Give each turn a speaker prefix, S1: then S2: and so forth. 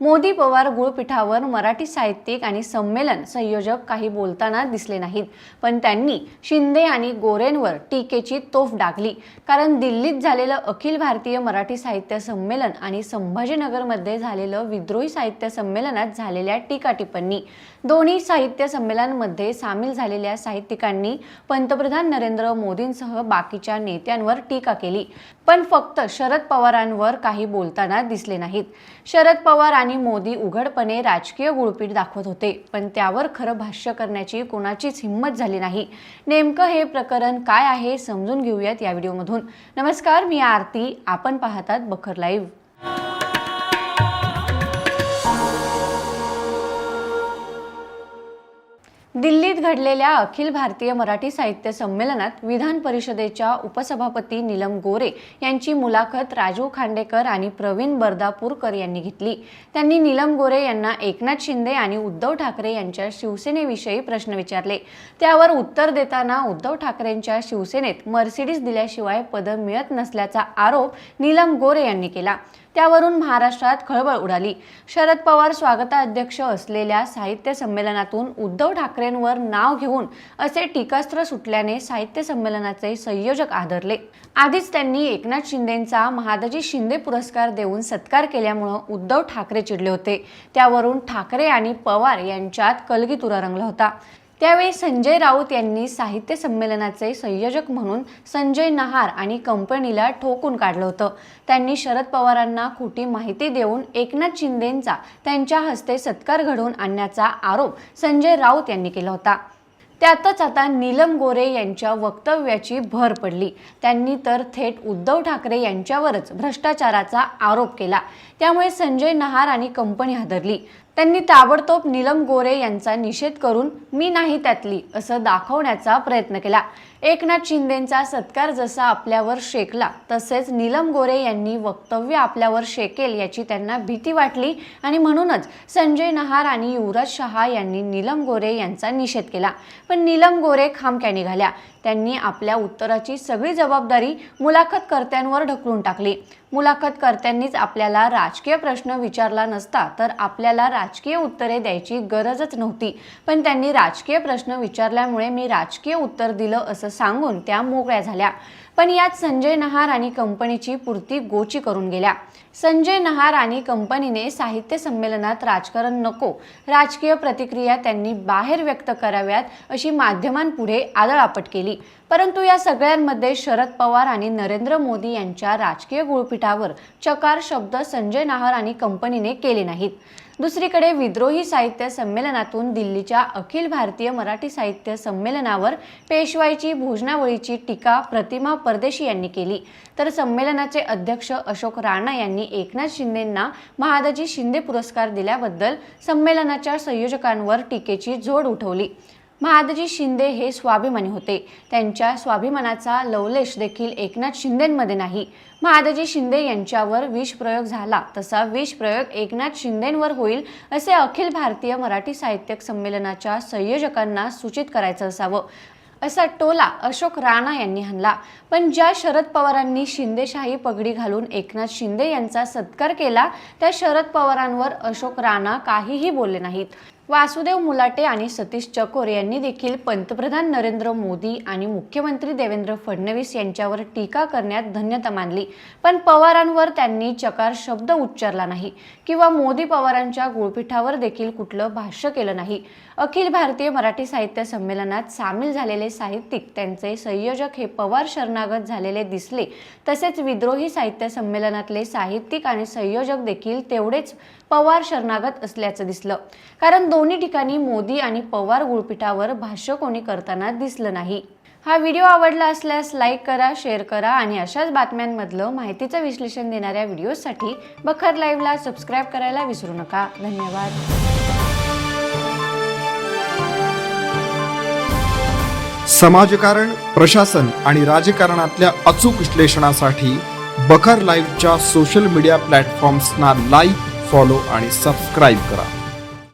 S1: मोदी पवार गुळपीठावर मराठी साहित्यिक आणि संमेलन संयोजक काही बोलताना दिसले नाहीत. पण त्यांनी शिंदे आणि गोरेंवर टीकेची तोफ डागली. कारण दिल्लीत झालेलं अखिल भारतीय मराठी साहित्य संमेलन आणि संभाजीनगरमध्ये झालेलं विद्रोही साहित्य संमेलनात झालेल्या टीका टिप्पणी दोन्ही साहित्य संमेलनामध्ये सामील झालेल्या साहित्यिकांनी पंतप्रधान नरेंद्र मोदींसह बाकीच्या नेत्यांवर टीका केली. पण फक्त शरद पवारांवर काही बोलताना दिसले नाहीत. शरद पवार आणि मोदी उघडपणे राजकीय गुळपीट दाखवत होते. पण त्यावर खरं भाष्य करण्याची कोणाचीच हिंमत झाली नाही. नेमकं हे प्रकरण काय आहे समजून घेऊयात या व्हिडिओमधून. नमस्कार मी आरती. आपण पाहतात बखर लाईव्ह. घडलेल्या अखिल भारतीय मराठी साहित्य संमेलनात विधान परिषदेच्या उपसभापती नीलम गोरे यांची मुलाखत राजू खांडेकर आणि प्रवीण बर्दापूरकर यांनी घेतली. त्यांनी नीलम गोरे यांना एकनाथ शिंदे आणि उद्धव ठाकरे यांच्या शिवसेनेविषयी प्रश्न विचारले. त्यावर उत्तर देताना उद्धव ठाकरेंच्या शिवसेनेत मर्सिडीज दिल्याशिवाय पद मिळत नसल्याचा आरोप नीलम गोरे यांनी केला. त्यावरून महाराष्ट्रात खळबळ उडाली. शरद पवार स्वागताध्यक्ष असलेल्या साहित्य संमेलनातून उद्धव ठाकरेंवर नाव घेऊन असे टीकास्त्र सुटल्याने साहित्य संमेलनाचे संयोजक आदरले. आधीच त्यांनी एकनाथ शिंदेंचा महादजी शिंदे पुरस्कार देऊन सत्कार केल्यामुळं उद्धव ठाकरे चिडले होते. त्यावरून ठाकरे आणि पवार यांच्यात कलगीतुरा रंगला होता. त्यावेळी संजय राऊत यांनी साहित्य संमेलनाचे संयोजक म्हणून संजय नहार आणि कंपनीला ठोकून काढलं होतं. त्यांनी शरद पवारांना खोटी माहिती देऊन एकनाथ शिंदेंचा त्यांच्या हस्ते सत्कार घडवून आणण्याचा आरोप संजय राऊत यांनी केला होता. त्यातच आता नीलम गोरे यांच्या वक्तव्याची भर पडली. त्यांनी तर थेट उद्धव ठाकरे यांच्यावरच भ्रष्टाचाराचा आरोप केला. त्यामुळे संजय नहार आणि कंपनी हादरली. त्यांनी ताबडतोब नीलम गोरे यांचा निषेध करून मी नाही त्यातली असं दाखवण्याचा प्रयत्न केला. एकनाथ शिंदेंचा सत्कार जसा आपल्यावर शेकला तसेच नीलम गोरे यांनी वक्तव्य आपल्यावर शेकेल याची त्यांना भीती वाटली आणि म्हणूनच संजय नहार आणि युवराज शहा यांनी नीलम गोरे यांचा निषेध केला. पण नीलम गोरे खामक्या निघाल्या त्यांनी आपल्या उत्तराची सगळी जबाबदारी मुलाखतकर्त्यांवर ढकलून टाकली. मुलाखतकर्त्यांनीच आपल्याला राजकीय प्रश्न विचारला नसता तर आपल्याला राजकीय उत्तरे द्यायची गरजच नव्हती. पण त्यांनी राजकीय प्रश्न विचारल्यामुळे मी राजकीय उत्तर दिलं असं सांगून त्या मोकळ्या झाल्या. पण यात संजय नहार आणि कंपनीची पुरती गोची करून गेल्या. संजय नहार आणि कंपनीने साहित्य संमेलनात राजकारण नको राजकीय प्रतिक्रिया त्यांनी बाहेर व्यक्त कराव्यात अशी माध्यमांपुढे आदळापट केली. परंतु या सगळ्यांमध्ये शरद पवार आणि नरेंद्र मोदी यांच्या राजकीय गुळपीठावर चकार शब्द संजय नाहर आणि कंपनीने केले नाहीत. दुसरीकडे विद्रोही साहित्य संमेलनातून दिल्लीच्या अखिल भारतीय मराठी साहित्य संमेलनावर पेशवाईची भोजनावळीची टीका प्रतिमा परदेशी यांनी केली. तर संमेलनाचे अध्यक्ष अशोक राणा यांनी एकनाथ शिंदेंना महादाजी शिंदे पुरस्कार दिल्याबद्दल संमेलनाच्या संयोजकांवर टीकेची झोड उठवली. महादजी शिंदे हे स्वाभिमानी होते. त्यांच्या स्वाभिमानाचा लवलेश देखील एकनाथ शिंदेंमध्ये नाही. महादजी शिंदे यांच्यावर विषप्रयोग झाला तसा विषप्रयोग एकनाथ शिंदेंवर होईल असे अखिल भारतीय मराठी साहित्य संमेलनाच्या संयोजकांना सूचित करायचं असावं. असा टोला अशोक राणा यांनी हाणला. पण ज्या शरद पवारांनी शिंदेशाही पगडी घालून एकनाथ शिंदे यांचा सत्कार केला त्या शरद पवारांवर अशोक राणा काहीही बोलले नाहीत. वासुदेव मुलाटे आणि सतीश चकोर यांनी देखील पंतप्रधान नरेंद्र मोदी आणि मुख्यमंत्री देवेंद्र फडणवीस यांच्यावर टीका करण्यात धन्यता मानली. पण पवारांवर त्यांनी चकार शब्द उच्चारला नाही किंवा मोदी पवारांच्या गुळपीठावर देखील कुठलं भाष्य केलं नाही. अखिल भारतीय मराठी साहित्य संमेलनात सामील झालेले साहित्यिक त्यांचे संयोजक हे पवार शरणागत झालेले दिसले. तसेच विद्रोही साहित्य संमेलनातले साहित्यिक आणि संयोजक देखील तेवढेच पवार शरणागत असल्याचं दिसलं. कारण दोन्ही ठिकाणी मोदी आणि पवार गुळपीठावर भाष्य कोणी करताना दिसलं नाही. हा व्हिडिओ आवडला असल्यास लाईक करा शेअर करा आणि अशाच बातम्यांमधलं माहितीचं विश्लेषण देणाऱ्या व्हिडिओसाठी बखर लाईव्हला सबस्क्राईब करायला विसरू नका. धन्यवाद.
S2: समाजकारण प्रशासन आणि राजकारणातल्या अचूक विश्लेषणासाठी बखर लाईव्हच्या सोशल मीडिया प्लॅटफॉर्म्सना लाईक फॉलो आणि सबस्क्राईब करा.